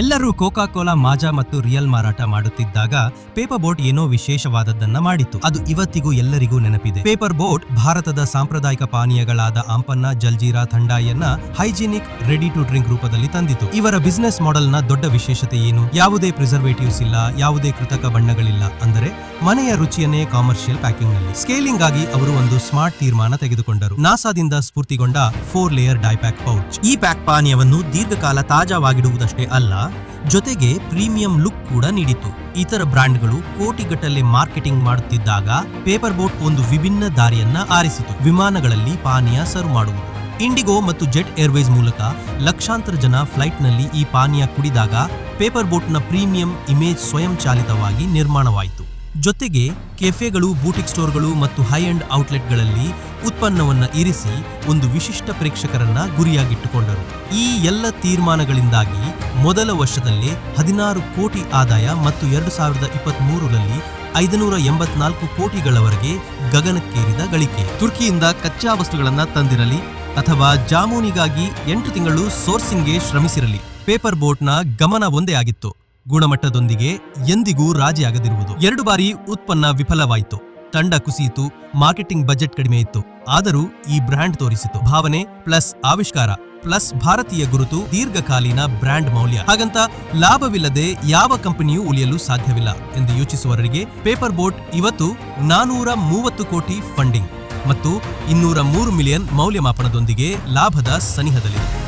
ಎಲ್ಲರೂ Coca Cola ಮಾಜಾ ಮತ್ತು real ಮಾರಾಟ ಮಾಡುತ್ತಿದ್ದಾಗ ಪೇಪರ್ ಬೋಟ್ ಏನೋ ವಿಶೇಷವಾದದ್ದನ್ನ ಮಾಡಿತ್ತು. ಅದು ಇವತ್ತಿಗೂ ಎಲ್ಲರಿಗೂ ನೆನಪಿದೆ. ಪೇಪರ್ ಬೋಟ್ ಭಾರತದ ಸಾಂಪ್ರದಾಯಿಕ ಪಾನೀಯಗಳಾದ ಆಂಪನ್ನ ಜಲ್ಜೀರಾ ಥಂಡಾಯಿಯನ್ನ ಹೈಜಿನಿಕ್ ರೆಡಿ ಟು ಡ್ರಿಂಕ್ ರೂಪದಲ್ಲಿ ತಂದಿತು ಇವರ ಬಿಸಿನೆಸ್ ಮಾಡೆಲ್ನ ದೊಡ್ಡ ವಿಶೇಷತೆ ಏನು? ಯಾವುದೇ ಪ್ರಿಸರ್ವೇಟಿವ್ಸ್ ಇಲ್ಲ, ಯಾವುದೇ ಕೃತಕ ಬಣ್ಣಗಳಿಲ್ಲ ಅಂದರೆ ಮನೆಯ ರುಚಿಯನ್ನೇ ಕಾಮರ್ಷಿಯಲ್ ಪ್ಯಾಕಿಂಗ್ನಲ್ಲಿ. ಸ್ಕೇಲಿಂಗ್ ಆಗಿ ಅವರು ಒಂದು ಸ್ಮಾರ್ಟ್ ತೀರ್ಮಾನ ತೆಗೆದುಕೊಂಡರು. ನಾಸಾದಿಂದ ಸ್ಫೂರ್ತಿಗೊಂಡ ಫೋರ್ ಲೇಯರ್ ಡೈಪ್ಯಾಕ್ ಪೌಚ್ ಈ ಪ್ಯಾಕ್ ಪಾನೀಯವನ್ನು ದೀರ್ಘಕಾಲ ತಾಜಾವಾಗಿಡುವುದಷ್ಟೇ ಅಲ್ಲ ಜೊತೆಗೆ ಪ್ರೀಮಿಯಂ ಲುಕ್ ಕೂಡ ನೀಡಿತು. ಇತರ ಬ್ರ್ಯಾಂಡ್ಗಳು ಕೋಟಿಗಟ್ಟಲೆ ಮಾರ್ಕೆಟಿಂಗ್ ಮಾಡುತ್ತಿದ್ದಾಗ ಪೇಪರ್ ಬೋಟ್ ಒಂದು ವಿಭಿನ್ನ ದಾರಿಯನ್ನ ಆರಿಸಿತು. ವಿಮಾನಗಳಲ್ಲಿ ಪಾನೀಯ ಸರ್ವ್ ಮಾಡುವುದು. ಇಂಡಿಗೋ ಮತ್ತು ಜೆಟ್ ಏರ್ವೇಸ್ ಮೂಲಕ ಲಕ್ಷಾಂತರ ಜನ ಫ್ಲೈಟ್ನಲ್ಲಿ ಈ ಪಾನೀಯ ಕುಡಿದಾಗ ಪೇಪರ್ ಬೋಟ್ನ ಪ್ರೀಮಿಯಂ ಇಮೇಜ್ ಸ್ವಯಂಚಾಲಿತವಾಗಿ ನಿರ್ಮಾಣವಾಯಿತು. ಜೊತೆಗೆ ಕೆಫೆಗಳು, ಬೂಟಿಕ್ ಸ್ಟೋರ್ಗಳು ಮತ್ತು ಹೈ ಅಂಡ್ ಔಟ್ಲೆಟ್ಗಳಲ್ಲಿ ಉತ್ಪನ್ನವನ್ನು ಇರಿಸಿ ಒಂದು ವಿಶಿಷ್ಟ ಪ್ರೇಕ್ಷಕರನ್ನ ಗುರಿಯಾಗಿಟ್ಟುಕೊಂಡರು. ಈ ಎಲ್ಲ ತೀರ್ಮಾನಗಳಿಂದಾಗಿ ಮೊದಲ ವರ್ಷದಲ್ಲೇ ಹದಿನಾರು ಕೋಟಿ ಆದಾಯ ಮತ್ತು ಎರಡು ಸಾವಿರದ ಇಪ್ಪತ್ತ್ ಮೂರರಲ್ಲಿ ಐದುನೂರ ಎಂಬತ್ನಾಲ್ಕು ಕೋಟಿಗಳವರೆಗೆ ಗಗನಕ್ಕೇರಿದ ಗಳಿಕೆ. ತುರ್ಕಿಯಿಂದ ಕಚ್ಚಾ ವಸ್ತುಗಳನ್ನು ತಂದಿರಲಿ ಅಥವಾ ಜಾಮೂನಿಗಾಗಿ ಎಂಟು ತಿಂಗಳು ಸೋರ್ಸಿಂಗ್ಗೆ ಶ್ರಮಿಸಿರಲಿ. ಪೇಪರ್ ಬೋಟ್ನ ಗಮನ ಒಂದೇ ಆಗಿತ್ತು. ಗುಣಮಟ್ಟದೊಂದಿಗೆ ಎಂದಿಗೂ ರಾಜಿಯಾಗದಿರುವುದು. ಎರಡು ಬಾರಿ ಉತ್ಪನ್ನ ವಿಫಲವಾಯಿತು. ತಂಡ ಕುಸಿಯಿತು. ಮಾರ್ಕೆಟಿಂಗ್ ಬಜೆಟ್ ಕಡಿಮೆ ಇತ್ತು. ಆದರೂ ಈ ಬ್ರ್ಯಾಂಡ್ ತೋರಿಸಿತು. ಭಾವನೆ ಪ್ಲಸ್ ಆವಿಷ್ಕಾರ ಪ್ಲಸ್ ಭಾರತೀಯ ಗುರುತು ದೀರ್ಘಕಾಲೀನ ಬ್ರ್ಯಾಂಡ್ ಮೌಲ್ಯ. ಹಾಗಂತ ಲಾಭವಿಲ್ಲದೆ ಯಾವ ಕಂಪನಿಯೂ ಉಳಿಯಲು ಸಾಧ್ಯವಿಲ್ಲ ಎಂದು ಯೋಚಿಸುವವರಿಗೆ ಪೇಪರ್ ಬೋಟ್ ಇವತ್ತು ನಾನೂರ ಮೂವತ್ತು ಕೋಟಿ ಫಂಡಿಂಗ್ ಮತ್ತು ಇನ್ನೂರ ಮೂರು ಮಿಲಿಯನ್ ಮೌಲ್ಯಮಾಪನದೊಂದಿಗೆ ಲಾಭದ ಸನಿಹದಲ್ಲಿದೆ.